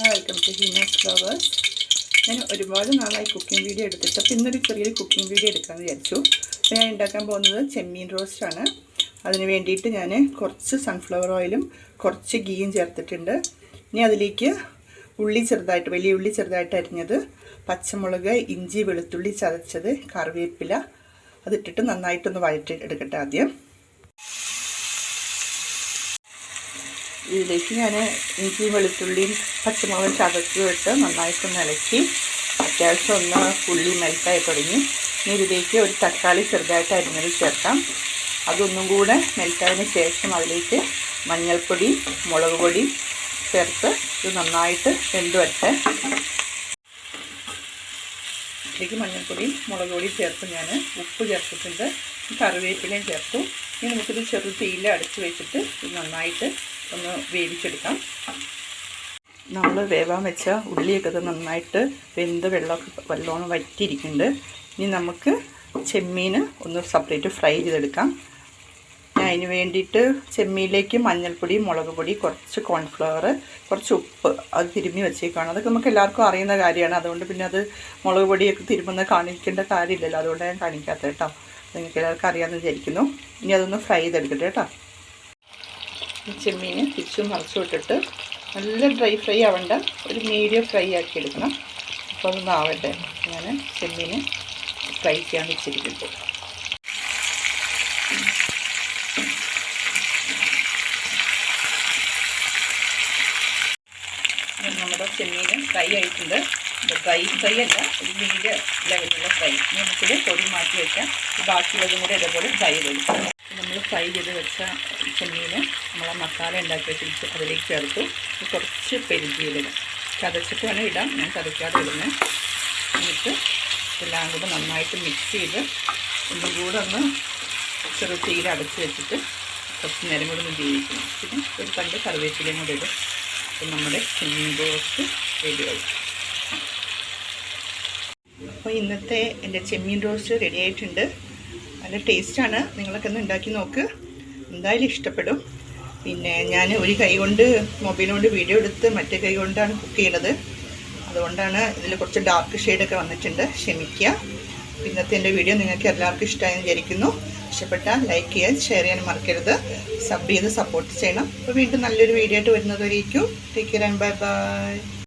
Welcome to heinous flowers ഞാൻ ഒരുപാട് നാളായി കുക്കിംഗ് വീഡിയോ എടുത്തിട്ട് അപ്പോൾ ഇന്നൊരു ചെറിയൊരു കുക്കിംഗ് വീഡിയോ എടുക്കാമെന്ന് വിചാരിച്ചു. അപ്പോൾ ഞാൻ ഉണ്ടാക്കാൻ പോകുന്നത് ചെമ്മീൻ റോസ്റ്റാണ് അതിന് വേണ്ടിയിട്ട് ഞാൻ കുറച്ച് സൺഫ്ലവർ ഓയിലും കുറച്ച് ഗീയും ചേർത്തിട്ടുണ്ട്. ഇനി അതിലേക്ക് ഉള്ളി ചെറുതായിട്ട് വലിയ ഉള്ളി ചെറുതായിട്ട് അരിഞ്ഞത് പച്ചമുളക് ഇഞ്ചി വെളുത്തുള്ളി ചതച്ചത് കറിവേപ്പില അതിട്ടിട്ട് നന്നായിട്ടൊന്ന് വഴറ്റി എടുക്കട്ടെ ആദ്യം. ഇതിലേക്ക് ഞാൻ ഇഞ്ചി വെളുത്തുള്ളിയും പച്ചമുളകും ചതച്ചു ഇട്ട് നന്നായിട്ടൊന്ന് ഇളക്കി. അത്യാവശ്യം ഒന്ന് ഉള്ളി മെൽറ്റായി തുടങ്ങി. ഇനി ഇതിലേക്ക് ഒരു തക്കാളി ചെറുതായിട്ട് അരിഞ്ഞത് ചേർക്കാം. അതൊന്നും കൂടെ മെൽറ്റായതിന് ശേഷം അതിലേക്ക് മഞ്ഞൾപ്പൊടി മുളക് പൊടി ചേർത്ത് ഇത് നന്നായിട്ട് വെന്ത് വരട്ടെ ഇതിലേക്ക് മഞ്ഞൾപ്പൊടി മുളക് പൊടി ചേർത്ത് ഞാൻ ഉപ്പ് ചേർത്തിട്ടുണ്ട്. കറിവേപ്പിലയും ചേർത്തു. ഇനി നമുക്കിത് ചെറു തീയിൽ അടച്ച് വെച്ചിട്ട് ഇത് നന്നായിട്ട് ഒന്ന് വേവിച്ചെടുക്കാം. നമ്മൾ വേവാൻ വെച്ച ഉള്ളിയൊക്കെ നന്നായിട്ട് വെന്ത് വെള്ളമൊക്കെ വല്ലോണം വറ്റിയിരിക്കുന്നുണ്ട്. ഇനി നമുക്ക് ചെമ്മീൻ ഒന്ന് സെപ്പറേറ്റ് ഫ്രൈ ചെയ്തെടുക്കാം. ഞാൻ അതിന് വേണ്ടിയിട്ട് ചെമ്മീനിലേക്ക് മഞ്ഞൾപ്പൊടി മുളക് പൊടി കുറച്ച് കോൺഫ്ലവർ കുറച്ച് ഉപ്പ് അത് തിരുമ്മി വെച്ചേക്കാണ്. അതൊക്കെ നമുക്ക് എല്ലാവർക്കും അറിയുന്ന കാര്യമാണ്. അതുകൊണ്ട് പിന്നെ അത് മുളക് പൊടിയൊക്കെ തിരുമുന്ന കാണിക്കേണ്ട കാര്യമില്ലല്ലോ. അതുകൊണ്ട് ഞാൻ കാണിക്കാത്ത കേട്ടോ. നിങ്ങൾക്ക് എല്ലാവർക്കും അറിയാമെന്ന് വിചാരിക്കുന്നു. ഇനി അതൊന്ന് ഫ്രൈ ചെയ്തെടുക്കട്ടെ കേട്ടോ. ചെമ്മീൻ തിരിച്ചും മറിച്ചും ഇട്ടിട്ട് നല്ല ഡ്രൈ ഫ്രൈ ആവേണ്ട. ഒരു മീഡിയം ഫ്രൈ ആക്കി എടുക്കണം. അപ്പോൾ അതൊന്ന് ഞാൻ ചെമ്മീൻ ഫ്രൈ ചെയ്യാൻ വെച്ചിരിക്കുന്നത് നമ്മുടെ ചെമ്മീൻ ഫ്രൈ ആയിട്ടുണ്ട്. ഡ്രൈ ഫ്രൈ അല്ല ഒരു മീഡിയം ലെവലുള്ള ഫ്രൈ. നമുക്കിത് പൊടി മാറ്റി വയ്ക്കാം ബാക്കിയുള്ളതും കൂടെ ഇതേപോലെ ഫ്രൈ ചെയ്തെടുക്കാം നമ്മൾ ഫ്രൈ ചെയ്ത് വെച്ച ചെമ്മീൻ നമ്മൾ മസാല ഉണ്ടാക്കി വെച്ചിട്ട് അതിലേക്ക് ചേർത്തു. കുറച്ച് പെരുജീരകം. ചതച്ചിട്ട് വേണം ഇടാം ഞാൻ ചതയ്ക്കാതെ ഇടുന്നത് എന്നിട്ട് എല്ലാം കൂടെ നന്നായിട്ട് മിക്സ് ചെയ്ത് ഒന്നും കൂടെ ഒന്ന് ചെറു തീയിൽ അടച്ച് വെച്ചിട്ട് കുറച്ച് നേരം കൂടെ ഒന്ന് ജീവിക്കണം. പിന്നെ ഒരു കണ്ട് കറിവേപ്പിലയും കൂടെ ഇടും. അപ്പം നമ്മുടെ ചെമ്മീൻ റോസ്റ്റ് റെഡിയാവും അപ്പോൾ ഇന്നത്തെ എന്റെ ചെമ്മീൻ റോസ്റ്റ് റെഡി ആയിട്ടുണ്ട്. നല്ല ടേസ്റ്റാണ്. നിങ്ങളൊക്കെ ഒന്ന് ഉണ്ടാക്കി നോക്ക്. എന്തായാലും ഇഷ്ടപ്പെടും. പിന്നെ ഞാൻ ഒരു കൈ കൊണ്ട് മൊബൈൽ കൊണ്ട് വീഡിയോ എടുത്ത് മറ്റേ കൈ കൊണ്ടാണ് കുക്ക് ചെയ്യണത്. അതുകൊണ്ടാണ് ഇതിൽ കുറച്ച് ഡാർക്ക് ഷെയ്ഡൊക്കെ വന്നിട്ടുണ്ട്. ക്ഷമിക്കുക. ഇന്നത്തെ എന്റെ വീഡിയോ നിങ്ങൾക്ക് എല്ലാവർക്കും ഇഷ്ടമായെന്ന് വിചാരിക്കുന്നു. ഇഷ്ടപ്പെട്ടാൽ ലൈക്ക് ചെയ്യാൻ ഷെയർ ചെയ്യാൻ മറക്കരുത്. സബ് ചെയ്ത് സപ്പോർട്ട് ചെയ്യണം. അപ്പോൾ വീണ്ടും നല്ലൊരു വീഡിയോ ആയിട്ട് വരുന്നതായിരിക്കും take care and bye bye